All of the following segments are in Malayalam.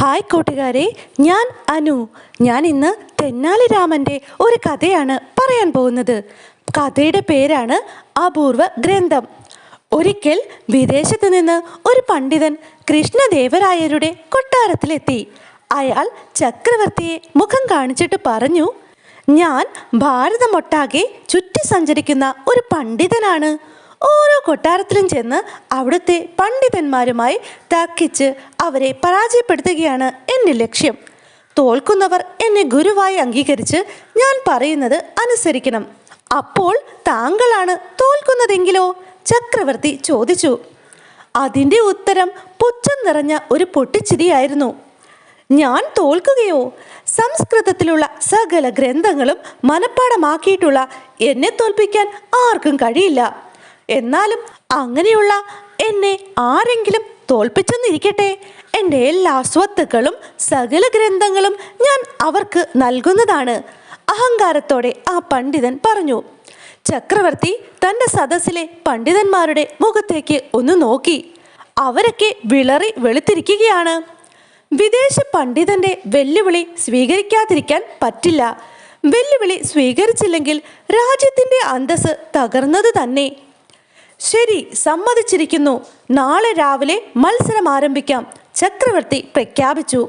ഹായ് കൂട്ടുകാരെ ഞാൻ അനു. ഞാൻ ഇന്ന് തെന്നാലി രാമന്റെ ഒരു കഥയാണ് പറയാൻ പോകുന്നത്. കഥയുടെ പേരാണ് അപൂർവ ഗ്രന്ഥം. ഒരിക്കൽ വിദേശത്ത് നിന്ന് ഒരു പണ്ഡിതൻ കൃഷ്ണദേവരായരുടെ കൊട്ടാരത്തിലെത്തി. അയാൾ ചക്രവർത്തിയെ മുഖം കാണിച്ചിട്ട് പറഞ്ഞു ഞാൻ ഭാരതമൊട്ടാകെ ചുറ്റി സഞ്ചരിക്കുന്ന ഒരു പണ്ഡിതനാണ്. ഓരോ കൊട്ടാരത്തിലും ചെന്ന് അവിടുത്തെ പണ്ഡിതന്മാരുമായി തർക്കിച്ച് അവരെ പരാജയപ്പെടുത്തുകയാണ് എന്റെ ലക്ഷ്യം. തോൽക്കുന്നവർ എന്നെ ഗുരുവായി അംഗീകരിച്ച് ഞാൻ പറയുന്നത് അനുസരിക്കണം. അപ്പോൾ താങ്കളാണ് തോൽക്കുന്നതെങ്കിലോ? ചക്രവർത്തി ചോദിച്ചു. അതിന്റെ ഉത്തരം പുച്ഛം നിറഞ്ഞ ഒരു പൊട്ടിച്ചിരിയായിരുന്നു. ഞാൻ തോൽക്കുകയോ? സംസ്കൃതത്തിലുള്ള സകല ഗ്രന്ഥങ്ങളും മനഃപ്പാടമാക്കിയിട്ടുള്ള എന്നെ തോൽപ്പിക്കാൻ ആർക്കും കഴിയില്ല. എന്നാലും അങ്ങനെയുള്ള എന്നെ ആരെങ്കിലും തോൽപ്പിച്ചെന്നിരിക്കട്ടെ. എന്റെ എല്ലാ സ്വത്തുക്കളും സകല ഗ്രന്ഥങ്ങളും ഞാൻ അവർക്ക് നൽകുന്നതാണ്. അഹങ്കാരത്തോടെ ആ പണ്ഡിതൻ പറഞ്ഞു. ചക്രവർത്തി തന്റെ സദസ്സിലെ പണ്ഡിതന്മാരുടെ മുഖത്തേക്ക് ഒന്ന് നോക്കി. അവരൊക്കെ വിളറി വെളുത്തിരിക്കുകയാണ്. വിദേശ പണ്ഡിതന്റെ വെല്ലുവിളി സ്വീകരിക്കാതിരിക്കാൻ പറ്റില്ല. വെല്ലുവിളി സ്വീകരിച്ചില്ലെങ്കിൽ രാജ്യത്തിന്റെ അന്തസ് തകർന്നത് തന്നെ. ശരി സമ്മതിച്ചിരിക്കുന്നു. നാളെ രാവിലെ മത്സരം ആരംഭിക്കാം. ചക്രവർത്തി പ്രഖ്യാപിച്ചു.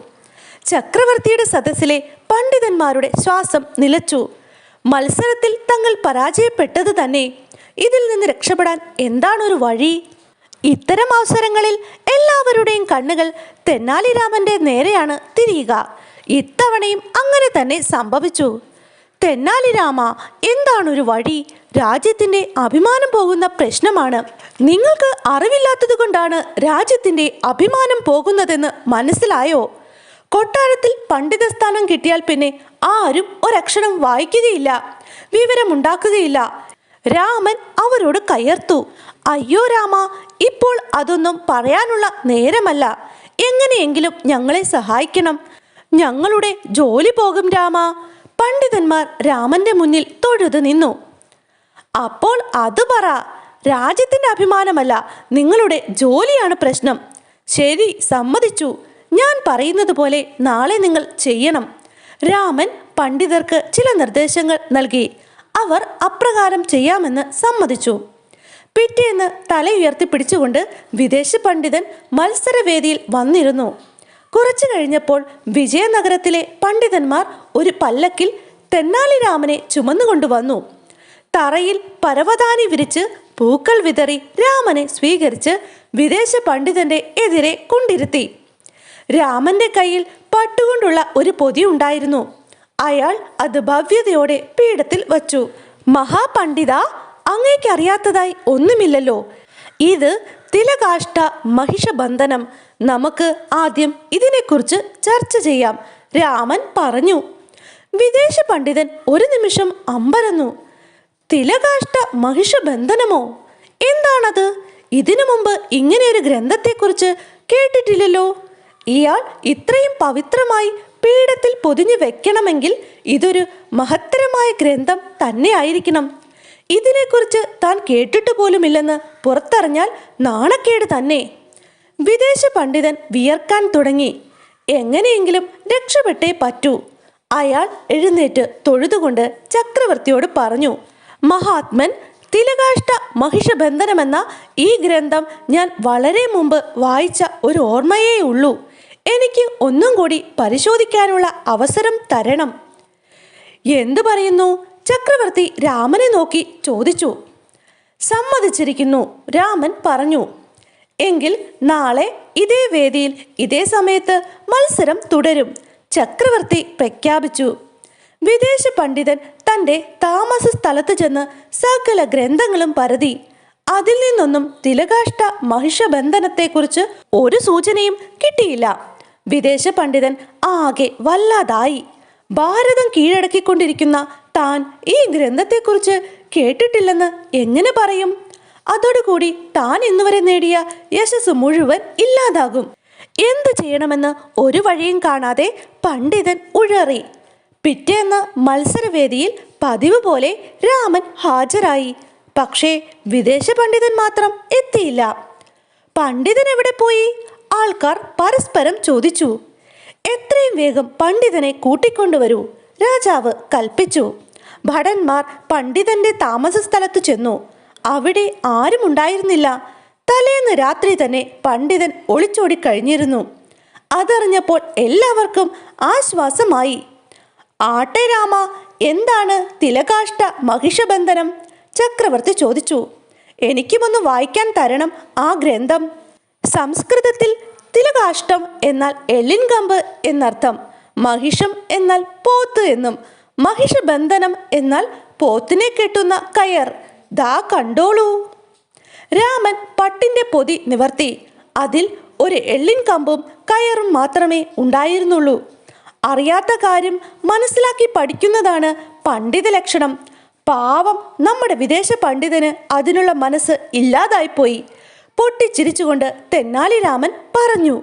ചക്രവർത്തിയുടെ സദസ്സിലെ പണ്ഡിതന്മാരുടെ ശ്വാസം നിലച്ചു. മത്സരത്തിൽ തങ്ങൾ പരാജയപ്പെട്ടത് തന്നെ. ഇതിൽ നിന്ന് രക്ഷപ്പെടാൻ എന്താണൊരു വഴി? ഇത്തരം അവസരങ്ങളിൽ എല്ലാവരുടെയും കണ്ണുകൾ തെന്നാലിരാമന്റെ നേരെയാണ് തിരിയുക. ഇത്തവണയും അങ്ങനെ തന്നെ സംഭവിച്ചു. തെന്നാലിരാമ എന്താണൊരു വഴി? രാജ്യത്തിന്റെ അഭിമാനം പോകുന്ന പ്രശ്നമാണ്. നിങ്ങൾക്ക് അറിവില്ലാത്തത് കൊണ്ടാണ് രാജ്യത്തിന്റെ അഭിമാനം പോകുന്നതെന്ന് മനസ്സിലായോ? കൊട്ടാരത്തിൽ പണ്ഡിത സ്ഥാനം കിട്ടിയാൽ പിന്നെ ആരും ഒരക്ഷരം വായിക്കുകയില്ല വിവരമുണ്ടാക്കുകയില്ല. രാമൻ അവരോട് കയർത്തു. അയ്യോ രാമ ഇപ്പോൾ അതൊന്നും പറയാനുള്ള നേരമല്ല. എങ്ങനെയെങ്കിലും ഞങ്ങളെ സഹായിക്കണം. ഞങ്ങളുടെ ജോലി പോകും രാമ. പണ്ഡിതന്മാർ രാമന്റെ മുന്നിൽ തൊഴുതു നിന്നു. അപ്പോൾ അത് പറ രാജ്യത്തിന്റെ അഭിമാനമല്ല നിങ്ങളുടെ ജോലിയാണ് പ്രശ്നം. ശരി സമ്മതിച്ചു. ഞാൻ പറയുന്നത് പോലെ നാളെ നിങ്ങൾ ചെയ്യണം. രാമൻ പണ്ഡിതർക്ക് ചില നിർദ്ദേശങ്ങൾ നൽകി. അവർ അപ്രകാരം ചെയ്യാമെന്ന് സമ്മതിച്ചു. പിറ്റേന്ന് തല പിടിച്ചുകൊണ്ട് വിദേശ പണ്ഡിതൻ മത്സരവേദിയിൽ വന്നിരുന്നു. കുറച്ചു കഴിഞ്ഞപ്പോൾ വിജയനഗരത്തിലെ പണ്ഡിതന്മാർ ഒരു പല്ലക്കിൽ തെന്നാലിരാമനെ ചുമന്നുകൊണ്ടുവന്നു. തറയിൽ പരവതാനി വിരിച്ച് പൂക്കൾ വിതറി രാമനെ സ്വീകരിച്ച് വിദേശ പണ്ഡിതന്റെ എതിരെ കൊണ്ടിരുത്തി. രാമന്റെ കയ്യിൽ പട്ടുകൊണ്ടുള്ള ഒരു പൊതി ഉണ്ടായിരുന്നു. അയാൾ അത് ഭവ്യതയോടെ പീഠത്തിൽ വച്ചു. മഹാപണ്ഡിത അങ്ങേക്കറിയാത്തതായി ഒന്നുമില്ലല്ലോ. ഇത് തിലകാഷ്ട മഹിഷബന്ധനം നമുക്ക് ആദ്യം ഇതിനെക്കുറിച്ച് ചർച്ച ചെയ്യാം. രാമൻ പറഞ്ഞു വിദേശ പണ്ഡിതൻ ഒരു നിമിഷം അമ്പരന്നു. തിലകാഷ്ട മഹിഷബന്ധനമോ? എന്താണത്? ഇതിനു മുമ്പ് ഇങ്ങനെ ഒരു ഗ്രന്ഥത്തെക്കുറിച്ച് കേട്ടിട്ടില്ലല്ലോ. ഇയാൾ ഇത്രയും പവിത്രമായി പീഠത്തിൽ പൊതിഞ്ഞു വെക്കണമെങ്കിൽ ഇതൊരു മഹത്തരമായ ഗ്രന്ഥം തന്നെ ആയിരിക്കണം ഇതിനെക്കുറിച്ച് താൻ കേട്ടിട്ട് പോലുമില്ലെന്ന് പുറത്തറിഞ്ഞാൽ നാണക്കേട് തന്നെ. വിദേശ പണ്ഡിതൻ വിയർക്കാൻ തുടങ്ങി. എങ്ങനെയെങ്കിലും രക്ഷപ്പെട്ടേ പറ്റൂ. അയാൾ എഴുന്നേറ്റ് തൊഴുതുകൊണ്ട് ചക്രവർത്തിയോട് പറഞ്ഞു മഹാത്മൻ തിലകാഷ്ട മഹിഷബന്ധനമെന്ന ഈ ഗ്രന്ഥം ഞാൻ വളരെ മുമ്പ് വായിച്ച ഒരു ഓർമ്മയേ ഉള്ളൂ. എനിക്ക് ഒന്നും കൂടി പരിശോധിക്കാനുള്ള അവസരം തരണം. എന്തു പറയുന്നു? ചക്രവർത്തി രാമനെ നോക്കി ചോദിച്ചു. സമ്മതിച്ചിരിക്കുന്നു രാമൻ പറഞ്ഞു. എങ്കിൽ നാളെ ഇതേ വേദിയിൽ ഇതേ സമയത്ത് മത്സരം തുടരും ചക്രവർത്തി പ്രഖ്യാപിച്ചു. വിദേശ പണ്ഡിതൻ തന്റെ താമസ സ്ഥലത്ത് ചെന്ന് സകല ഗ്രന്ഥങ്ങളും പരതി. അതിൽ നിന്നൊന്നും തിലകാഷ്ട മഹിഷബന്ധനത്തെക്കുറിച്ച് ഒരു സൂചനയും കിട്ടിയില്ല. വിദേശ പണ്ഡിതൻ ആകെ വല്ലാതായി. ഭാരതം കീഴടക്കിക്കൊണ്ടിരിക്കുന്ന താൻ ഈ ഗ്രന്ഥത്തെക്കുറിച്ച് കേട്ടിട്ടില്ലെന്ന് എങ്ങനെ പറയും? അതോടുകൂടി താൻ ഇന്നുവരെ നേടിയ യശസ് മുഴുവൻ ഇല്ലാതാകും. എന്തു ചെയ്യണമെന്ന് ഒരു വഴിയും കാണാതെ പണ്ഡിതൻ ഉഴറി. പിറ്റേന്ന് മത്സരവേദിയിൽ പതിവ് പോലെ രാമൻ ഹാജരായി. പക്ഷേ വിദേശ പണ്ഡിതൻ മാത്രം എത്തിയില്ല. പണ്ഡിതൻ എവിടെ പോയി? ആൾക്കാർ പരസ്പരം ചോദിച്ചു. എത്രയും വേഗം പണ്ഡിതനെ കൂട്ടിക്കൊണ്ടുവരൂ. രാജാവ് കൽപ്പിച്ചു. ഭടന്മാർ പണ്ഡിതന്റെ താമസ സ്ഥലത്ത് ചെന്നു. അവിടെ ആരും ഉണ്ടായിരുന്നില്ല. തലേന്ന് രാത്രി തന്നെ പണ്ഡിതൻ ഒളിച്ചോടി കഴിഞ്ഞിരുന്നു. അതറിഞ്ഞപ്പോൾ എല്ലാവർക്കും ആശ്വാസമായി. ആട്ടേരാമ എന്താണ് തിലകാഷ്ട മഹിഷബന്ധനം? ചക്രവർത്തി ചോദിച്ചു. എനിക്കുമൊന്ന് വായിക്കാൻ തരണം ആ ഗ്രന്ഥം. സംസ്കൃതത്തിൽ തിലകാഷ്ടം എന്നാൽ എല്ലിൻകമ്പ് എന്നർത്ഥം. മഹിഷം എന്നാൽ പോത്ത് എന്നും. മഹിഷബന്ധനം എന്നാൽ പോത്തിനെ കെട്ടുന്ന കയർ. ദാ കണ്ടോളൂ. രാമൻ പട്ടിന്റെ പൊതി നിവർത്തി. അതിൽ ഒരു എള്ളിൻ കമ്പും കയറും മാത്രമേ ഉണ്ടായിരുന്നുള്ളൂ. അറിയാത്ത കാര്യം മനസ്സിലാക്കി പഠിക്കുന്നതാണ് പണ്ഡിത ലക്ഷണം. പാവം നമ്മുടെ വിദേശ പണ്ഡിതന് അതിനുള്ള മനസ്സ് ഇല്ലാതായിപ്പോയി. പൊട്ടിച്ചിരിച്ചുകൊണ്ട് തെന്നാലിരാമൻ പറഞ്ഞു.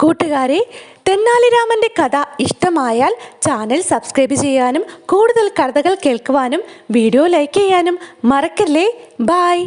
കൂട്ടുകാരെ തെന്നാലിരാമന്റെ കഥ ഇഷ്ടമായാൽ ചാനൽ സബ്സ്ക്രൈബ് ചെയ്യാനും കൂടുതൽ കഥകൾ കേൾക്കുവാനും വീഡിയോ ലൈക്ക് ചെയ്യാനും മറക്കല്ലേ? ബായ്